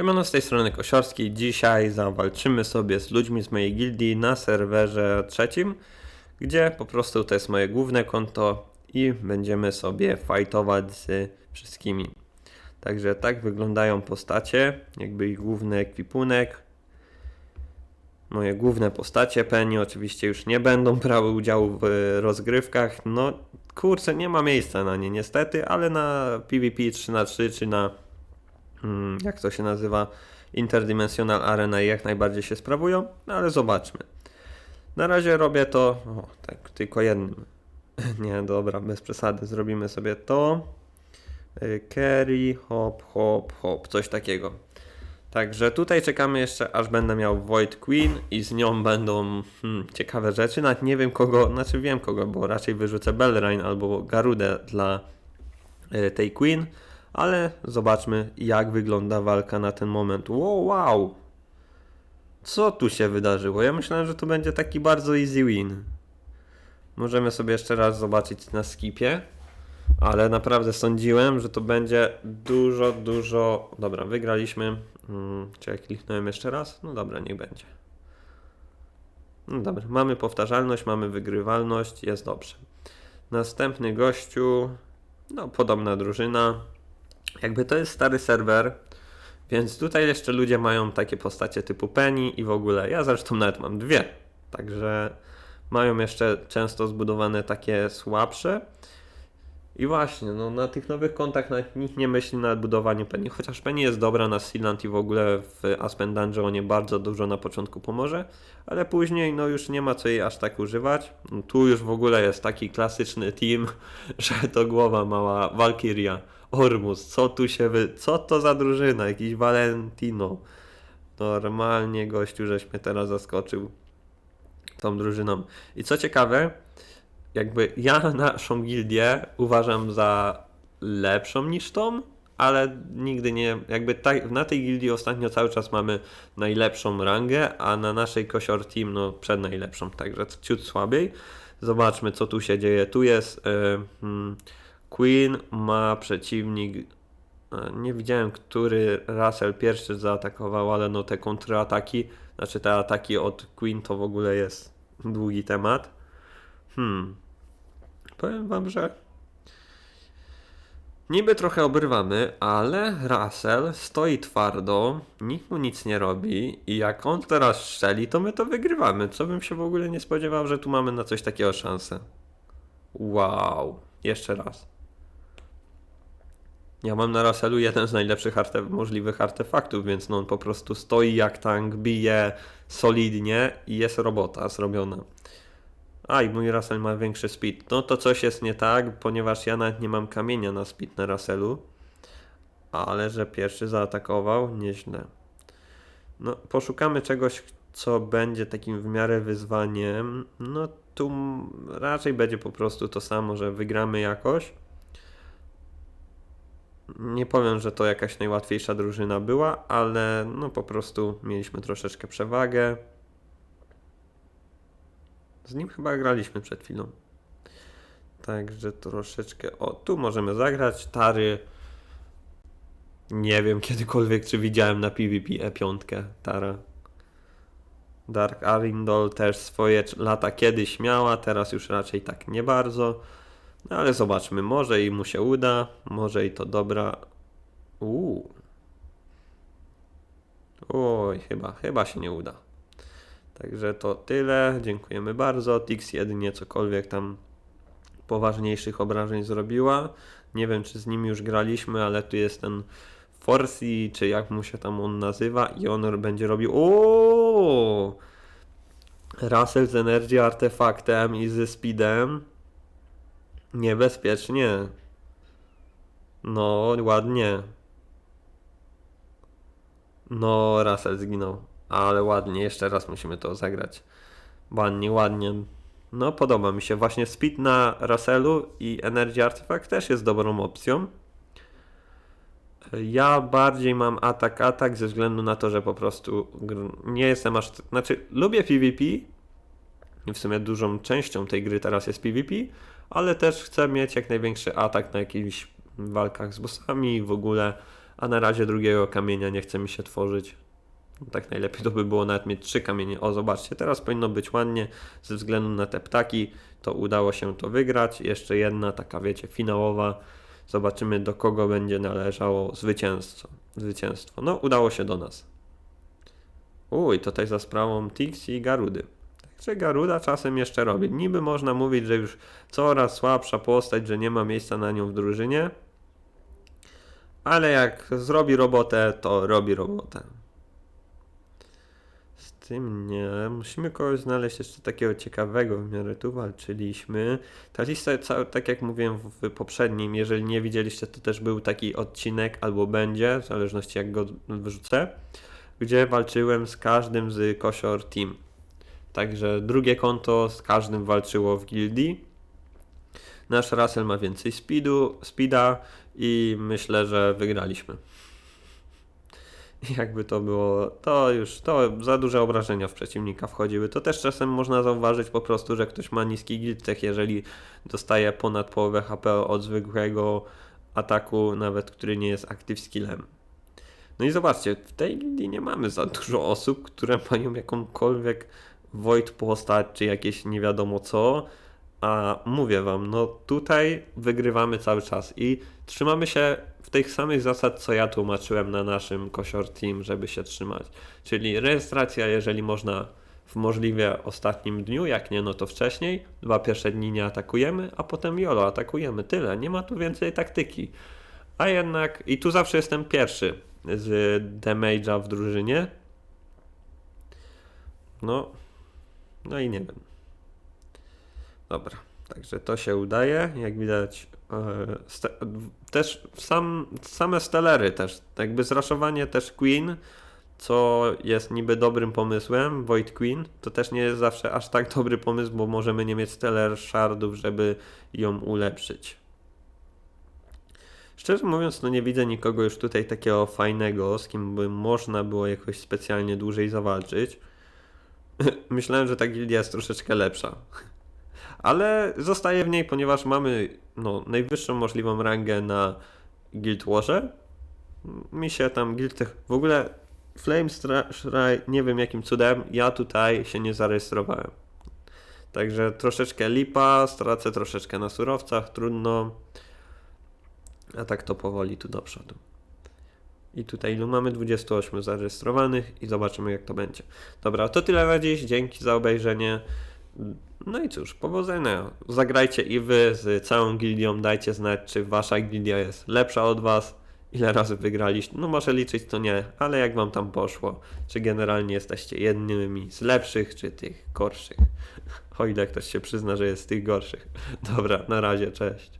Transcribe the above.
Siemano z tej strony Kosiorski. Dzisiaj zawalczymy sobie z ludźmi z mojej gildii na serwerze trzecim, gdzie po prostu to jest moje główne konto i będziemy sobie fightować z wszystkimi. Także tak wyglądają postacie, jakby ich główny ekwipunek. Moje główne postacie Penny oczywiście już nie będą brały udziału w rozgrywkach. No kurczę, nie ma miejsca na nie niestety, ale na PvP 3 na 3 czy na jak to się nazywa, Interdimensional Arena i jak najbardziej się sprawują, no ale zobaczmy. Na razie robię to, o, tak, tylko jednym. Nie, dobra, bez przesady, zrobimy sobie to. Y, Carry, hop, hop, hop, coś takiego. Także tutaj czekamy jeszcze, aż będę miał Void Queen i z nią będą hmm, ciekawe rzeczy. Nawet nie wiem kogo, znaczy wiem kogo, bo raczej wyrzucę Belrain albo Garudę dla y, tej Queen. Ale zobaczmy, jak wygląda walka na ten moment. Wow, wow! Co tu się wydarzyło? Ja myślałem, że to będzie taki bardzo easy win. Możemy sobie jeszcze raz zobaczyć na skipie. Ale naprawdę sądziłem, że to będzie dużo, dużo. Dobra, wygraliśmy. Hmm, czy ja kliknąłem jeszcze raz? No dobra, niech będzie. No dobra, mamy powtarzalność, mamy wygrywalność, jest dobrze. Następny gościu, no podobna drużyna. Jakby to jest stary serwer, więc tutaj jeszcze ludzie mają takie postacie typu Penny i w ogóle. Ja zresztą nawet mam dwie, także mają jeszcze często zbudowane takie słabsze. I właśnie, no na tych nowych kontach nawet nikt nie myśli nad budowaniem Penny, chociaż Penny jest dobra na Sealand i w ogóle w Aspen Dungeonie bardzo dużo na początku pomoże, ale później no już nie ma co jej aż tak używać. Tu już w ogóle jest taki klasyczny team, że to głowa mała Valkyria, Ormus, co tu się wy... co to za drużyna, jakiś Valentino. Normalnie gościu, żeś mnie teraz zaskoczył tą drużyną. I co ciekawe, jakby ja naszą gildię uważam za lepszą niż tą, ale nigdy nie, jakby na tej gildii ostatnio cały czas mamy najlepszą rangę, a na naszej Kosior Team no przed najlepszą, także ciut słabiej. Zobaczmy co tu się dzieje. Tu jest e, hmm, Queen ma przeciwnik e, nie widziałem, który Russell pierwszy zaatakował, ale no te kontrataki, znaczy te ataki od Queen to w ogóle jest długi temat. Hmm. Powiem wam, że niby trochę obrywamy, ale Russell stoi twardo, nikt mu nic nie robi i jak on teraz strzeli, to my to wygrywamy. Co bym się w ogóle nie spodziewał, że tu mamy na coś takiego szansę. Wow. Jeszcze raz. Ja mam na Russellu jeden z najlepszych możliwych artefaktów, więc no on po prostu stoi jak tank, bije solidnie i jest robota zrobiona. A i mój Russell ma większy speed. No to coś jest nie tak, ponieważ ja nawet nie mam kamienia na speed na Russellu. Ale że pierwszy zaatakował, nieźle. No, poszukamy czegoś, co będzie takim w miarę wyzwaniem. No tu raczej będzie po prostu to samo, że wygramy jakoś. Nie powiem, że to jakaś najłatwiejsza drużyna była, ale no po prostu mieliśmy troszeczkę przewagę. Z nim chyba graliśmy przed chwilą. Także troszeczkę. O, tu możemy zagrać. Tary. Nie wiem kiedykolwiek, czy widziałem na PvP E5 Tara. Dark Arindol też swoje lata kiedyś miała, teraz już raczej tak nie bardzo. No ale zobaczmy, może i mu się uda, może i to dobra. Uuu. Oj, chyba, chyba się nie uda. Także to tyle. Dziękujemy bardzo. Tix jedynie cokolwiek tam poważniejszych obrażeń zrobiła. Nie wiem, czy z nim już graliśmy, ale tu jest ten Forsi, czy jak mu się tam on nazywa, i on będzie robił. O! Russell z Energy artefaktem i ze speedem. Niebezpiecznie. No, ładnie. No, Russell zginął. Ale ładnie, jeszcze raz musimy to zagrać. Ładnie, ładnie. No, podoba mi się. Właśnie speed na Russellu i Energy Artifact też jest dobrą opcją. Ja bardziej mam atak, atak ze względu na to, że po prostu nie jestem aż. Znaczy, lubię PvP. W sumie dużą częścią tej gry teraz jest PvP, ale też chcę mieć jak największy atak na jakichś walkach z bossami w ogóle. a na razie drugiego kamienia nie chce mi się tworzyć. Tak najlepiej to by było nawet mieć trzy kamienie. O, zobaczcie, teraz powinno być ładnie ze względu na te ptaki. To udało się to wygrać. Jeszcze jedna taka, wiecie, finałowa. Zobaczymy, do kogo będzie należało zwycięstwo. zwycięstwo. No, udało się do nas. Uj, tutaj za sprawą Tixi i Garudy. Także Garuda czasem jeszcze robi. Niby można mówić, że już coraz słabsza postać, że nie ma miejsca na nią w drużynie. Ale jak zrobi robotę, to robi robotę. Z tym nie. Musimy kogoś znaleźć jeszcze takiego ciekawego w miarę tu walczyliśmy. Ta lista, tak jak mówiłem w poprzednim, jeżeli nie widzieliście, to też był taki odcinek albo będzie, w zależności jak go wyrzucę, gdzie walczyłem z każdym z Kosior Team. Także drugie konto z każdym walczyło w gildii. Nasz Russell ma więcej speedu, speeda i myślę, że wygraliśmy. Jakby to było, to już to za duże obrażenia w przeciwnika wchodziły. To też czasem można zauważyć po prostu, że ktoś ma niski guild tech, jeżeli dostaje ponad połowę HP od zwykłego ataku, nawet który nie jest active skillem. No i zobaczcie, w tej gildii nie mamy za dużo osób, które mają jakąkolwiek void postać, czy jakieś nie wiadomo co. A mówię wam, no tutaj wygrywamy cały czas i trzymamy się w tych samych zasad, co ja tłumaczyłem na naszym Kosior Team, żeby się trzymać. Czyli rejestracja, jeżeli można w możliwie ostatnim dniu, jak nie, no to wcześniej. Dwa pierwsze dni nie atakujemy, a potem jolo atakujemy. Tyle, nie ma tu więcej taktyki. A jednak, i tu zawsze jestem pierwszy z damage'a w drużynie. No, no i nie wiem. Dobra, także to się udaje. Jak widać, e, też sam, same stelery też, jakby zraszowanie też Queen, co jest niby dobrym pomysłem, Void Queen, to też nie jest zawsze aż tak dobry pomysł, bo możemy nie mieć steller shardów, żeby ją ulepszyć. Szczerze mówiąc, no nie widzę nikogo już tutaj takiego fajnego, z kim by można było jakoś specjalnie dłużej zawalczyć. Myślałem, że ta gildia jest troszeczkę lepsza. Ale zostaję w niej, ponieważ mamy no, najwyższą możliwą rangę na Guild Warze. Mi się tam Guild Tech... W ogóle Flame Strike, nie wiem jakim cudem, ja tutaj się nie zarejestrowałem. Także troszeczkę lipa, stracę troszeczkę na surowcach, trudno. A tak to powoli tu do przodu. I tutaj ilu mamy? 28 zarejestrowanych i zobaczymy jak to będzie. Dobra, to tyle na dziś. Dzięki za obejrzenie. No i cóż, powodzenia. Zagrajcie i wy z całą gildią. Dajcie znać, czy wasza gildia jest lepsza od was. Ile razy wygraliście? No może liczyć to nie, ale jak wam tam poszło? Czy generalnie jesteście jednymi z lepszych, czy tych gorszych? O ile ktoś się przyzna, że jest z tych gorszych. Dobra, na razie, cześć.